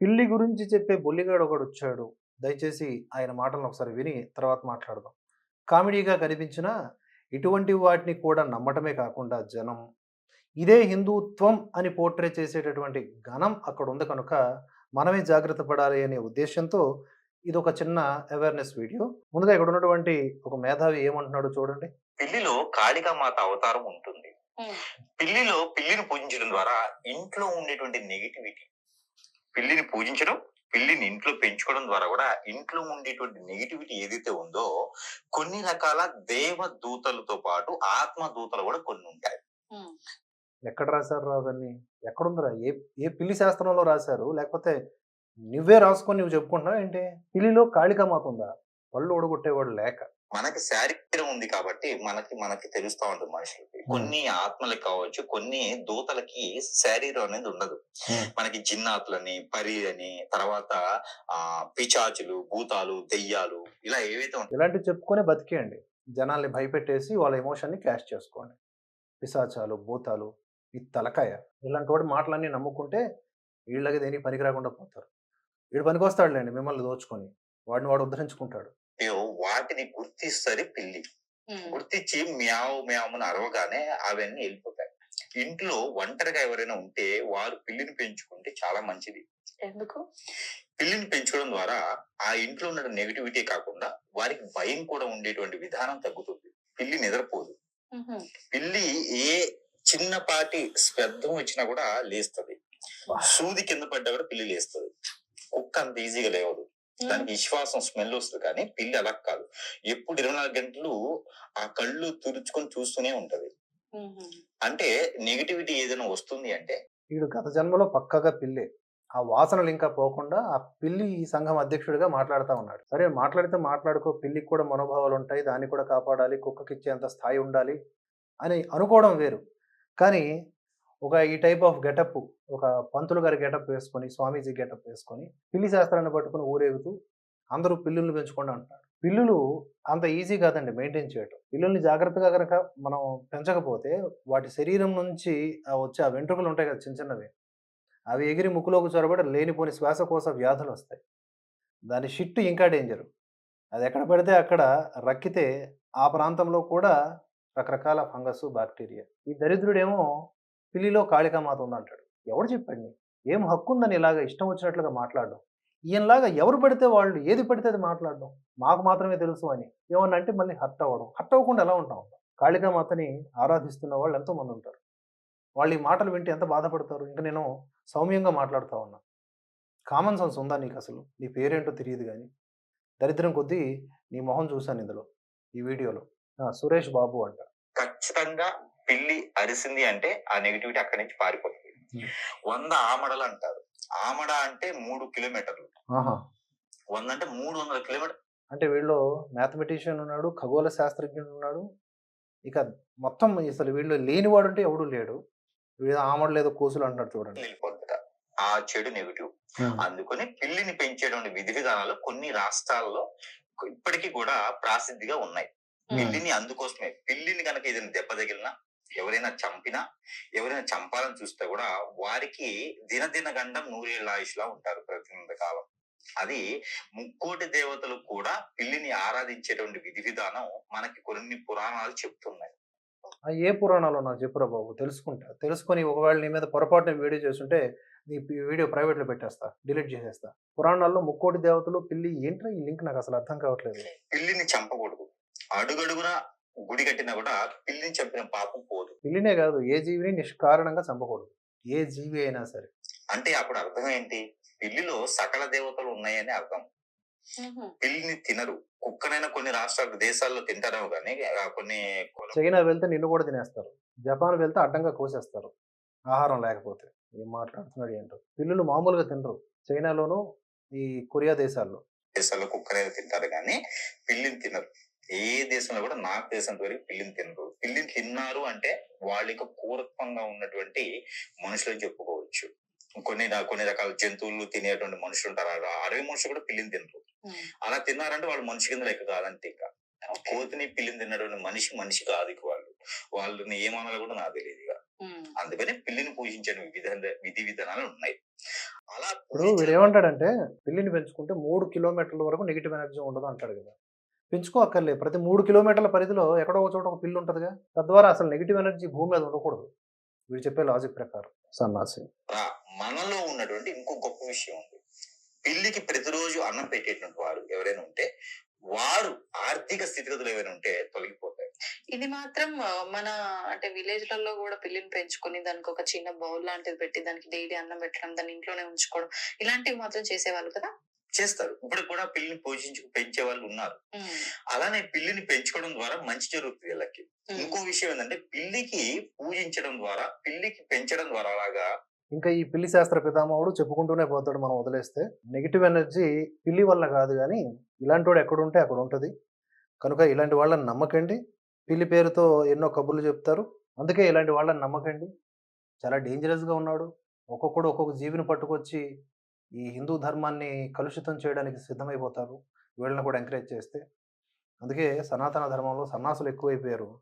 పిల్లి గురించి చెప్పే బొల్లిగాడు ఒకడు వచ్చాడు. దయచేసి ఆయన మాటలను ఒకసారి విని తర్వాత మాట్లాడదాం. కామెడీగా కనిపించిన ఇటువంటి వాటిని కూడా నమ్మటమే కాకుండా జనం ఇదే హిందుత్వం అని పోర్ట్రే చేసేటటువంటి ఘనం అక్కడ ఉంది కనుక మనమే జాగ్రత్త పడాలి అనే ఉద్దేశంతో ఇది ఒక చిన్న అవేర్నెస్ వీడియో ముందుగా ఇక్కడ ఉన్నటువంటి ఒక మేధావి ఏమంటున్నాడో చూడండి. పిల్లిలో కాళికామాత అవతారం ఉంటుంది. పిల్లిలో పిల్లిని పూజించడం ద్వారా ఇంట్లో ఉండేటువంటి నెగిటివిటీ పిల్లిని పూజించడం పిల్లిని ఇంట్లో పెంచుకోవడం ద్వారా కూడా ఇంట్లో ఉండేటువంటి నెగిటివిటీ ఏదైతే ఉందో కొన్ని రకాల దేవ దూతలతో పాటు ఆత్మ దూతలు కూడా కొన్ని ఉంటాయి. ఎక్కడ రాశారు రా అవన్నీ? ఎక్కడుందిరా? ఏ ఏ పిల్లి శాస్త్రంలో రాశారు? లేకపోతే నువ్వే రాసుకొని నువ్వు చెప్పుకుంటున్నావు ఏంటి? పిల్లిలో కాళికామాత ఉందా పళ్ళు ఓడగొట్టేవాడు లేక. మనకి శారీరం ఉంది కాబట్టి మనకి మనకి తెలుస్తా ఉంటుంది మనుషులకి. కొన్ని ఆత్మలకు కావచ్చు కొన్ని దూతలకి శారీరం అనేది ఉండదు. మనకి జిన్నాతులని పరి అని తర్వాత ఆ పిచాచులు భూతాలు దెయ్యాలు ఇలా ఏవైతే ఉంటాయి. ఇలాంటివి చెప్పుకొని బతికేయండి. జనాల్ని భయపెట్టేసి వాళ్ళ ఎమోషన్ని క్యాష్ చేసుకోండి. పిశాచాలు భూతాలు ఈ తలకాయ ఇలాంటి వాడి మాటలన్నీ నమ్ముకుంటే వీళ్ళకి దేనికి పనికి రాకుండా పోతారు. వీడు పనికొస్తాడులేండి మిమ్మల్ని దోచుకొని. వాడిని వాడు ఉద్ధరించుకుంటాడు. వాటిని గుర్తిస్తుంది పిల్లి. గుర్తించి మ్యావ్ మ్యావ్ అని అరవగానే అవన్నీ వెళ్ళిపోతాయి. ఇంట్లో ఒంటరిగా ఎవరైనా ఉంటే వారు పిల్లిని పెంచుకుంటే చాలా మంచిది. ఎందుకు? పిల్లిని పెంచుకోవడం ద్వారా ఆ ఇంట్లో ఉన్న నెగిటివిటీ కాకుండా వారికి భయం కూడా ఉండేటువంటి విధానం తగ్గుతుంది. పిల్లి నిద్రపోదు. పిల్లి ఏ చిన్నపాటి శబ్దం వచ్చినా కూడా లేస్తది. సూది కింద పడ్డా కూడా పిల్లి లేస్తది. కుక్క అంత ఈజీగా లేవదు. దానికి విశ్వాసం స్మెల్ వస్తుంది కానీ పిల్లి అలా కాదు. ఎప్పుడు ఇరవై నాలుగు గంటలు ఆ కళ్ళు తుడుచుకొని చూస్తూనే ఉంటది. అంటే నెగిటివిటీ ఏదైనా వస్తుంది అంటే? వీడు గత జన్మలో పక్కగా పిల్లి. ఆ వాసనలు ఇంకా పోకుండా ఆ పిల్లి ఈ సంఘం అధ్యక్షుడిగా మాట్లాడుతూ ఉన్నాడు. సరే మాట్లాడితే మాట్లాడుకో పిల్లికి కూడా మనోభావాలు ఉంటాయి దాన్ని కూడా కాపాడాలి కుక్కకి ఇచ్చేంత స్థాయి ఉండాలి అని అనుకోవడం వేరు. కానీ ఒక ఈ టైప్ ఆఫ్ గెటప్ ఒక పంతులు గారి గెటప్ వేసుకొని స్వామీజీ గెటప్ వేసుకొని పిల్లి శాస్త్రాన్ని పట్టుకొని ఊరేగుతూ అందరూ పిల్లుల్ని పెంచుకోండి అంటారు. పిల్లులు అంత ఈజీ కాదండి మెయింటైన్ చేయటం. పిల్లుల్ని జాగ్రత్తగా కనుక మనం పెంచకపోతే వాటి శరీరం నుంచి ఆ వచ్చే ఆ వెంట్రుకలు ఉంటాయి కదా చిన్న చిన్నవి. అవి ఎగిరి ముక్కులోకి చొరబడి లేనిపోని శ్వాసకోశ వ్యాధులు వస్తాయి. దాని షిట్టు ఇంకా డేంజర్. అది ఎక్కడ పడితే అక్కడ రక్కితే ఆ ప్రాంతంలో కూడా రకరకాల ఫంగస్ బ్యాక్టీరియా ఈ దరిద్రుడేమో పిల్లిలో కాళికామాత ఉందంటాడు. ఎవడు చెప్పాడు ఏం హక్కు ఉందని ఇలాగ ఇష్టం వచ్చినట్లుగా మాట్లాడడం? ఈయనలాగా ఎవరు పడితే వాళ్ళు ఏది పడితే అది మాట్లాడడం? మాకు మాత్రమే తెలుసు అని. ఏమన్నా అంటే మళ్ళీ హర్ట్ అవ్వడం. హర్ట్ అవ్వకుండా ఎలా ఉంటాం? కాళికామాతని ఆరాధిస్తున్న వాళ్ళు ఎంతోమంది ఉంటారు. వాళ్ళు ఈ మాటలు వింటే ఎంత బాధపడతారు? ఇంకా నేను సౌమ్యంగా మాట్లాడుతూ ఉన్నా. కామన్ సెన్స్ ఉందా నీకు అసలు? నీ పేరేంటో తెలియదు కానీ దరిద్రం కొద్దీ నీ మొహం చూశాను ఇందులో ఈ వీడియోలో. సురేష్ బాబు అంట. ఖచ్చితంగా పిల్లి అరిసింది అంటే ఆ నెగిటివిటీ అక్కడి నుంచి పారిపోతుంది. Hmm. వంద ఆమడలు అంటారు. ఆమడ అంటే మూడు కిలోమీటర్లు. వంద అంటే మూడు వందల కిలోమీటర్. అంటే వీళ్ళు మ్యాథమెటిషియన్ ఉన్నాడు ఖగోళ శాస్త్రజ్ఞుడు ఉన్నాడు. ఇక మొత్తం అసలు వీళ్ళు లేనివాడు అంటే ఎవడు లేడు. వీడు ఆమడు లేదో కూసులు అంటాడు చూడండి. వెళ్ళిపోతుంట ఆ చెడు నెగిటివ్ అందుకని పిల్లిని పెంచేటువంటి విధి విధానాలు కొన్ని రాష్ట్రాల్లో ఇప్పటికీ కూడా ప్రాసిద్ధిగా ఉన్నాయి. పిల్లిని అందుకోసమే. పిల్లిని కనుక ఏదైనా దెబ్బ తగిలినా ఎవరైనా చంపినా ఎవరైనా చంపాలని చూస్తే కూడా వారికి దినదిన గండం నూరేళ్ళ ఆయుష్లా ఉంటారు ప్రతి కాలం. అది ముక్కోటి దేవతలు కూడా పిల్లిని ఆరాధించేటువంటి విధి విధానం మనకి కొన్ని పురాణాలు చెప్తున్నాయి. ఏ పురాణాలు నాకు చెప్పురా బాబు? తెలుసుకుంటా. తెలుసుకొని ఒకవేళ నీ మీద పొరపాటున వీడియో చేస్తుంటే నీ వీడియో ప్రైవేట్లో పెట్టేస్తా డిలీట్ చేసేస్తా. పురాణాల్లో ముక్కోటి దేవతలు పిల్లి ఏంట్రా ఈ లింక్ నాకు అసలు అర్థం కావట్లేదు. పిల్లిని చంపకూడదు. అడుగడుగున గుడి కట్టినా కూడా పిల్లిని చంపిన పాపం పోదు. పిల్లినే కాదు ఏ జీవిని నిష్కారణంగా చంపకూడదు. ఏ జీవి అయినా సరే. అంటే అప్పుడు అర్థం ఏంటి? పిల్లిలో సకల దేవతలు ఉన్నాయని అర్థం. పిల్లిని తినరు. కుక్కనైనా కొన్ని రాష్ట్రాలు దేశాల్లో తింటారేమో కానీ కొన్ని- చైనా వెళ్తే నిన్ను కూడా తినేస్తారు. జపాన్ వెళ్తే అడ్డంగా కోసేస్తారు. ఆహారం లేకపోతే. ఏం మాట్లాడుతున్నాడు ఏంటో. పిల్లులు మామూలుగా తినరు. చైనాలోను ఈ కొరియా దేశాల్లో. దేశాల్లో కుక్కనైనా తింటారు కానీ పిల్లిని తినరు. ఏ దేశంలో కూడా నాకు దేశంత వరకు పిల్లిని తినరు. పిల్లిని తిన్నారు అంటే వాళ్ళకి క్రూరత్వంగా ఉన్నటువంటి మనుషులు చెప్పుకోవచ్చు. కొన్ని కొన్ని రకాల జంతువులు తినేటువంటి మనుషులు ఉంటారు. ఆ అడవి మనుషులు కూడా పిల్లిని తినరు. అలా తిన్నారంటే వాళ్ళు మనిషి కింద లెక్క కాదంటే ఇంకా. కోతిని పిల్లిని తిన్నటువంటి మనిషి మనిషి కాదు ఇక వాళ్ళు. వాళ్ళని ఏమనాలో కూడా నాకు తెలియదు ఇక. అందుకని పిల్లిని పూజించే విధి విధి విధానాలు ఉన్నాయి. అలా ఇప్పుడు వీడు ఏమంటాడంటే పిల్లిని పెంచుకుంటే మూడు కిలోమీటర్ల వరకు నెగిటివ్ ఎనర్జీ ఉండదు అంటాడు కదా. పెంచుకో అక్కర్లే ప్రతి మూడు కిలోమీటర్ల పరిధిలో ఎక్కడో ఒక చోట ఒక పిల్లి ఉంటుందిగా. తద్వారా అసలు నెగిటివ్ ఎనర్జీ భూమి మీద ఉండకూడదు. వీడు చెప్పే లాజిక్ ప్రకారం. సన్నాసి. రా- మనలో ఉన్నటువంటి ఇంకో గొప్ప విషయం ఉంది. పిల్లికి ప్రతిరోజు అన్నం పెట్టేటువంటి వారు ఎవరైనా ఉంటే వారు ఆర్థిక స్థితిగతులు ఏమైనా ఉంటే తొలగిపోతాయి. ఇది మాత్రం మన అంటే విలేజ్లలో కూడా పిల్లిని పెంచుకొని దానికి ఒక చిన్న బౌల్ లాంటిది పెట్టి దానికి డైలీ అన్నం పెట్టడం దాన్ని ఇంట్లోనే ఉంచుకోవడం ఇలాంటివి మాత్రం చేసేవాళ్ళు కదా? చేస్తారు. ఇప్పుడు కూడా పిల్లిని పోషించు పెంచే వాళ్ళు ఉన్నారు. అలానే పిల్లిని పెంచుకోవడం ద్వారా మంచి జరుగుతుంది వీళ్ళకి. ఇంకో విషయం ఏంటంటే పిల్లికి పూజించడం ద్వారా పిల్లికి పెంచడం ద్వారా అలాగా ఇంకా ఈ పిల్లి శాస్త్ర పితామహుడు చెప్పుకుంటూనే పోతాడు మనం వదిలేస్తే. నెగిటివ్ ఎనర్జీ పిల్లి వల్ల కాదు కానీ ఇలాంటి వాడు ఎక్కడుంటే అక్కడ ఉంటుంది. కనుక ఇలాంటి వాళ్ళని నమ్మకండి. పిల్లి పేరుతో ఎన్నో కబుర్లు చెప్తారు. అందుకే ఇలాంటి వాళ్ళని నమ్మకండి. చాలా డేంజరస్గా ఉన్నాడు. ఒక్కొక్కడు ఒక్కొక్క జీవిని పట్టుకొచ్చి ఈ హిందూ ధర్మాన్ని కలుషితం చేయడానికి సిద్ధమైపోతారు. వీళ్ళని కూడా ఎంకరేజ్ చేస్తే. అందుకే సనాతన ధర్మంలో సన్నాసులు ఎక్కువైపోయారు.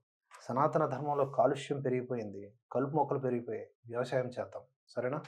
సనాతన ధర్మంలో కాలుష్యం పెరిగిపోయింది. కలుపు మొక్కలు పెరిగిపోయాయి. వ్యవసాయం చేద్దాం. సరేనా?